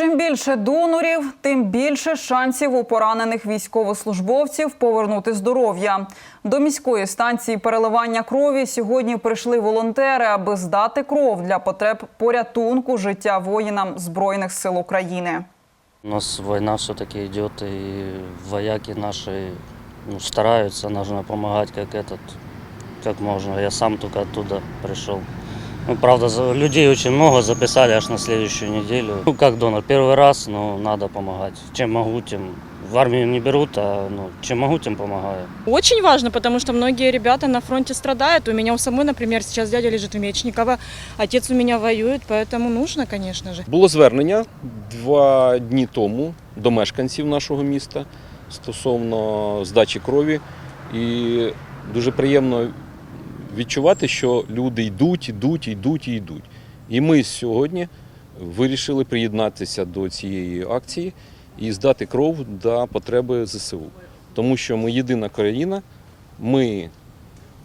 Чим більше донорів, тим більше шансів у поранених військовослужбовців повернути здоров'я. До міської станції переливання крові сьогодні прийшли волонтери, аби здати кров для потреб порятунку життя воїнам Збройних сил України. У нас война все-таки идет, и вояки наши ну, стараются, нужно помогать как этот, как можно. Я сам только оттуда пришел. Ну, правда, за- людей очень много записали аж на следующую неделю. Ну, как донор, первый раз, но надо помогать. Чем могу, тем. В армию не берут, а ну, чем могу, тем помогаю. Очень важно, потому что многие ребята на фронте страдают. У меня у самой, например, сейчас дядя лежит в Мечниково, отец у меня воюет, поэтому нужно, конечно же. Було звернення два дні тому до мешканців нашого міста стосовно здачі крові. І дуже приємно відчувати, що люди йдуть, йдуть, йдуть і йдуть. І ми сьогодні вирішили приєднатися до цієї акції і здати кров до потреби ЗСУ. Тому що ми єдина країна, ми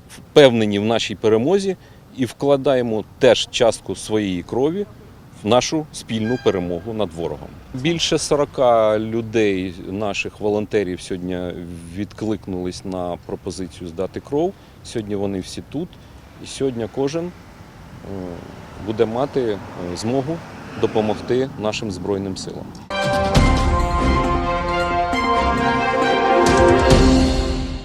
впевнені в нашій перемозі і вкладаємо теж частку своєї крові нашу спільну перемогу над ворогом. Більше 40 людей, наших волонтерів, сьогодні відкликнулись на пропозицію здати кров. Сьогодні вони всі тут, і сьогодні кожен е, буде мати е, змогу допомогти нашим Збройним силам.